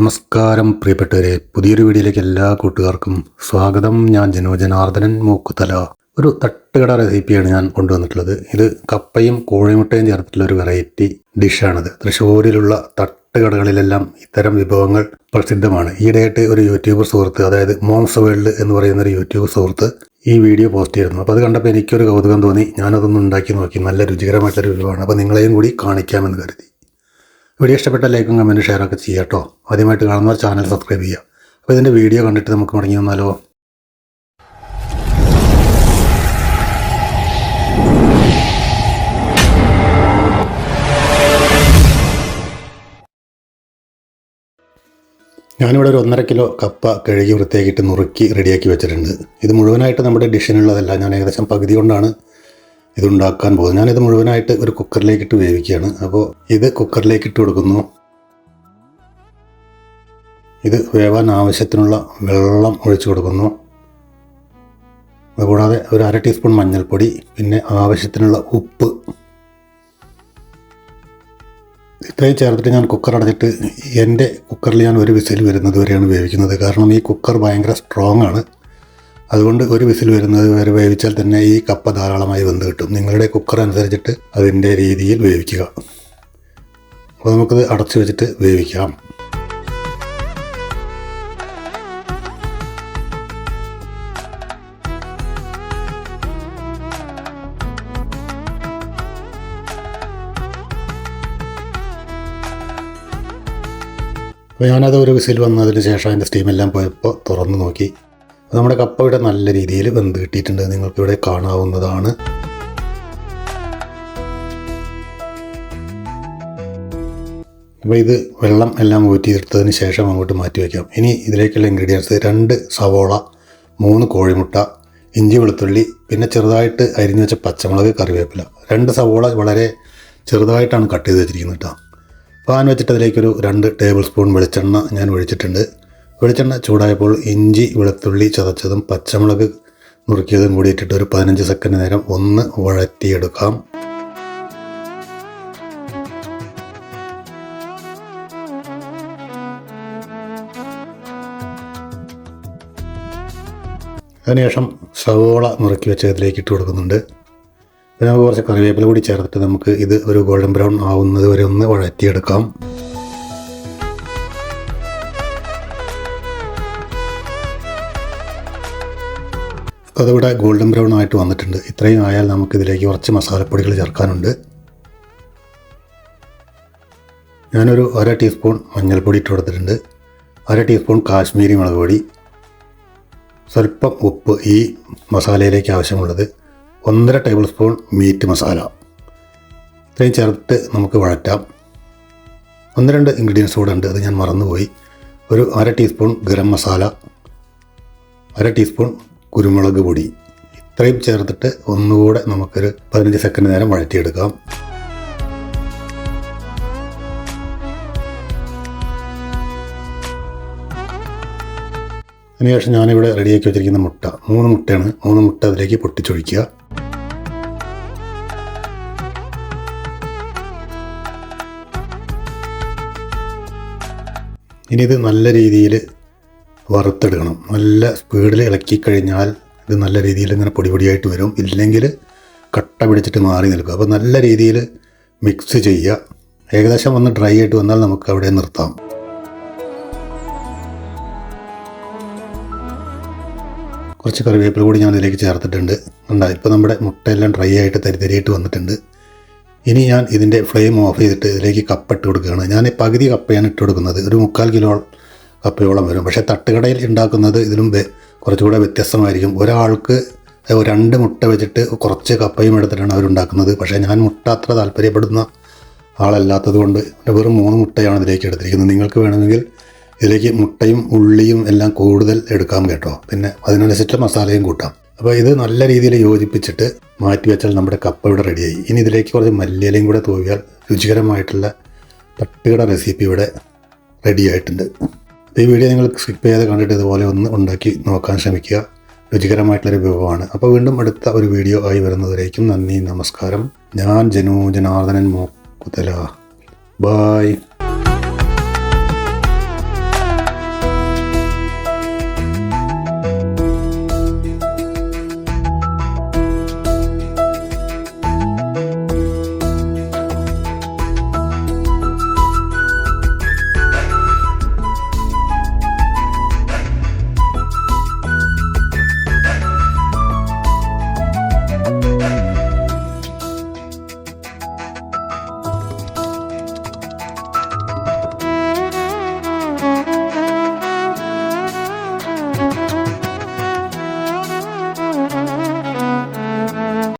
നമസ്കാരം പ്രിയപ്പെട്ടവരെ. പുതിയൊരു വീഡിയോയിലേക്ക് എല്ലാ കൂട്ടുകാർക്കും സ്വാഗതം. ഞാൻ ജനോ ജനാർദ്ദനൻ മൂക്കുത്തല ഒരു തട്ടുകട റെസിപ്പിയാണ് ഞാൻ കൊണ്ടുവന്നിട്ടുള്ളത്. ഇത് കപ്പയും കോഴിമുട്ടയും ചേർത്തിട്ടുള്ള ഒരു വെറൈറ്റി ഡിഷാണിത് തൃശ്ശൂരിലുള്ള തട്ടുകടകളിലെല്ലാം ഇത്തരം വിഭവങ്ങൾ പ്രസിദ്ധമാണ്. ഈയിടെയായിട്ട് ഒരു യൂട്യൂബർ സുഹൃത്ത് അതായത് മോംസ് വേൾഡ് എന്ന് പറയുന്ന ഒരു യൂട്യൂബ് സുഹൃത്ത് ഈ വീഡിയോ പോസ്റ്റ് ചെയ്തിരുന്നു. അപ്പോൾ അത് കണ്ടപ്പോൾ എനിക്കൊരു കൗതുകം തോന്നി. ഞാനതൊന്ന് ഉണ്ടാക്കി നോക്കി. നല്ല രുചികരമായിട്ടൊരു വിഭവമാണ്. അപ്പോൾ നിങ്ങളെയും കൂടി കാണിക്കാമെന്ന് കരുതി. വീഡിയോ ഇഷ്ടപ്പെട്ട ലൈക്കും കമന്റും ഷെയറൊക്കെ ചെയ്യുക കേട്ടോ. ആദ്യമായിട്ട് കാണുന്നവർ ചാനൽ സബ്സ്ക്രൈബ് ചെയ്യുക. അപ്പോൾ ഇതിന്റെ വീഡിയോ കണ്ടിട്ട് നമുക്ക് മടങ്ങി വന്നാലോ? ഞാനിവിടെ ഒരു ഒന്നര കിലോ കപ്പ കഴുകി വൃത്തിയാക്കിയിട്ട് നുറുക്കി റെഡിയാക്കി വെച്ചിട്ടുണ്ട്. ഇത് മുഴുവനായിട്ട് നമ്മുടെ ഡിഷിനുള്ളതല്ല. ഞാൻ ഏകദേശം പകുതി കൊണ്ടാണ് ഇത് ഉണ്ടാക്കാൻ പോകുന്നത്. ഞാനിത് മുഴുവനായിട്ട് ഒരു കുക്കറിലേക്ക് ഇട്ട് വേവിക്കുകയാണ്. അപ്പോൾ ഇത് കുക്കറിലേക്ക് ഇട്ട് കൊടുക്കുന്നു. ഇത് വേവാൻ ആവശ്യത്തിനുള്ള വെള്ളം ഒഴിച്ചു കൊടുക്കുന്നു. അതുകൂടാതെ ഒരു അര ടീസ്പൂൺ മഞ്ഞൾപ്പൊടി പിന്നെ ആവശ്യത്തിനുള്ള ഉപ്പ്. ഇത്രയും ചേർത്തിട്ട് ഞാൻ കുക്കർ അടച്ചിട്ട് എന്റെ കുക്കറിൽ ഞാൻ ഒരു വിസിൽ വരുന്നത് വരെയാണ് വേവിക്കുന്നത്. കാരണം ഈ കുക്കർ ഭയങ്കര സ്ട്രോങ് ആണ് അതുകൊണ്ട് ഒരു വിസിൽ വരുന്നത് വരെ വേവിച്ചാൽ തന്നെ ഈ കപ്പ ധാരാളമായി വെന്ത് കിട്ടും. നിങ്ങളുടെ കുക്കർ അനുസരിച്ചിട്ട് അതിന്റെ രീതിയിൽ വേവിക്കുക അപ്പോൾ നമുക്കത് അടച്ചു വെച്ചിട്ട് വേവിക്കാം അപ്പോൾ ഞാനത് ഒരു വിസിൽ വന്നതിന് ശേഷം അതിന്റെ സ്റ്റീമെല്ലാം പോയപ്പോൾ തുറന്ന് നോക്കി. നമ്മുടെ കപ്പ ഇവിടെ നല്ല രീതിയിൽ വെന്ത് കിട്ടിയിട്ടുണ്ട്. നിങ്ങൾക്കിവിടെ കാണാവുന്നതാണ്. അപ്പോൾ ഇത് വെള്ളം എല്ലാം ഊറ്റിയെടുത്തതിന് ശേഷം അങ്ങോട്ട് മാറ്റി വയ്ക്കാം. ഇനി ഇതിലേക്കുള്ള ഇൻഗ്രീഡിയൻസ് രണ്ട് സവോള മൂന്ന് കോഴിമുട്ട ഇഞ്ചി വെളുത്തുള്ളി പിന്നെ ചെറുതായിട്ട് അരിഞ്ഞു വെച്ച പച്ചമുളക് കറിവേപ്പില. രണ്ട് സവോള വളരെ ചെറുതായിട്ടാണ് കട്ട് ചെയ്ത് വെച്ചിരിക്കുന്നത് കേട്ടോ. പാൻ വെച്ചിട്ട് അതിലേക്കൊരു രണ്ട് ടേബിൾ സ്പൂൺ വെളിച്ചെണ്ണ ഞാൻ ഒഴിച്ചിട്ടുണ്ട്. വെളിച്ചെണ്ണ ചൂടായപ്പോൾ ഇഞ്ചി വെളുത്തുള്ളി ചതച്ചതും പച്ചമുളക് നുറുക്കിയതും കൂടി ഇട്ടിട്ട് ഒരു പതിനഞ്ച് സെക്കൻഡ് നേരം ഒന്ന് വഴറ്റിയെടുക്കാം. അതിനുശേഷം സവോള നുറുക്കി വെച്ചതിലേക്ക് ഇട്ട് കൊടുക്കുന്നുണ്ട്. പിന്നെ നമുക്ക് കുറച്ച് കറിവേപ്പില കൂടി ചേർത്തിട്ട് നമുക്ക് ഇത് ഒരു ഗോൾഡൻ ബ്രൗൺ ആവുന്നത് വരെ ഒന്ന് വഴറ്റിയെടുക്കാം. അതിവിടെ ഗോൾഡൻ ബ്രൗൺ ആയിട്ട് വന്നിട്ടുണ്ട്. ഇത്രയും ആയാൽ നമുക്കിതിലേക്ക് കുറച്ച് മസാലപ്പൊടികൾ ചേർക്കാനുണ്ട്. ഞാനൊരു അര ടീസ്പൂൺ മഞ്ഞൾപ്പൊടി ഇട്ട് കൊടുത്തിട്ടുണ്ട്. അര ടീസ്പൂൺ കാശ്മീരി മുളക് പൊടി. സ്വല്പം ഉപ്പ് ഈ മസാലയിലേക്ക് ആവശ്യമുള്ളത്. ഒന്നര ടേബിൾ സ്പൂൺ മീറ്റ് മസാല. ഇത്രയും ചേർത്ത് നമുക്ക് വഴറ്റാം. ഒന്ന് രണ്ട് ഇൻഗ്രീഡിയൻസ് കൂടെ ഉണ്ട്. അത് ഞാൻ മറന്നുപോയി. ഒരു അര ടീസ്പൂൺ ഗരം മസാല. അര ടീസ്പൂൺ കുരുമുളക് പൊടി. ഇത്രയും ചേർത്തിട്ട് ഒന്നുകൂടെ നമുക്കൊരു പതിനഞ്ച് സെക്കൻഡ് നേരം വഴറ്റിയെടുക്കാം. അതിനുശേഷം ഞാനിവിടെ റെഡിയാക്കി വെച്ചിരിക്കുന്ന മുട്ട. മൂന്ന് മുട്ടയാണ്. മൂന്ന് മുട്ട അതിലേക്ക് പൊട്ടിച്ചൊഴിക്കുക. ഇനി ഇത് നല്ല രീതിയിൽ വറുത്തെടുക്കണം. നല്ല സ്പീഡിൽ ഇളക്കി കഴിഞ്ഞാൽ ഇത് നല്ല രീതിയിൽ ഇങ്ങനെ പൊടി പൊടിയായിട്ട് വരും. ഇല്ലെങ്കിൽ കട്ട പിടിച്ചിട്ട് മാറി നിൽക്കും. അപ്പോൾ നല്ല രീതിയിൽ മിക്സ് ചെയ്യുക. ഏകദേശം ഒന്ന് ഡ്രൈ ആയിട്ട് വന്നാൽ നമുക്ക് അവിടെ നിർത്താം. കുറച്ച് കറിവേപ്പില കൂടി ഞാൻ ഇതിലേക്ക് ചേർത്തിട്ടുണ്ട്. ഉണ്ടാ ഇപ്പോൾ നമ്മുടെ മുട്ടയെല്ലാം ഡ്രൈ ആയിട്ട് തരിതരിയായിട്ട് വന്നിട്ടുണ്ട്. ഇനി ഞാൻ ഇതിന്റെ ഫ്ലെയിം ഓഫ് ചെയ്തിട്ട് ഇതിലേക്ക് കപ്പ് ഇട്ട് കൊടുക്കുകയാണ്. ഞാൻ പകുതി കപ്പയാണ് ഇട്ട് കൊടുക്കുന്നത്. ഒരു മുക്കാൽ കിലോ കപ്പയോളം വരും. പക്ഷേ തട്ടുകടയിൽ ഉണ്ടാക്കുന്നത് ഇതിലും കുറച്ചുകൂടെ വ്യത്യസ്തമായിരിക്കും. ഒരാൾക്ക് രണ്ട് മുട്ട വെച്ചിട്ട് കുറച്ച് കപ്പയും എടുത്തിട്ടാണ് അവരുണ്ടാക്കുന്നത്. പക്ഷേ ഞാൻ മുട്ട അത്ര താല്പര്യപ്പെടുന്ന ആളല്ലാത്തത് കൊണ്ട് വെറും മൂന്ന് മുട്ടയാണ് ഇതിലേക്ക് എടുത്തിരിക്കുന്നത്. നിങ്ങൾക്ക് വേണമെങ്കിൽ ഇതിലേക്ക് മുട്ടയും ഉള്ളിയും എല്ലാം കൂടുതൽ എടുക്കാം കേട്ടോ. പിന്നെ അതിനനുസരിച്ച് മസാലയും കൂട്ടാം. അപ്പോൾ ഇത് നല്ല രീതിയിൽ യോജിപ്പിച്ചിട്ട് മാറ്റി വെച്ചാൽ നമ്മുടെ കപ്പ ഇവിടെ റെഡിയായി. ഇനി ഇതിലേക്ക് കുറച്ച് മല്ലിയിലയും കൂടെ തൂവിയാൽ രുചികരമായിട്ടുള്ള തട്ടുകട റെസിപ്പി ഇവിടെ റെഡി ആയിട്ടുണ്ട് ഈ വീഡിയോ നിങ്ങൾ സ്കിപ്പ് ചെയ്ത് കണ്ടിട്ട് ഇതുപോലെ ഒന്ന് ഉണ്ടാക്കി നോക്കാൻ ശ്രമിക്കുക. രുചികരമായിട്ടുള്ളൊരു വിഭവമാണ്. അപ്പോൾ വീണ്ടും അടുത്ത ഒരു വീഡിയോ ആയി വരുന്നതുവരേക്കും നന്ദി നമസ്കാരം. ഞാൻ ജനു ജനാർദ്ദനൻ മോക്കുതല. ബായ്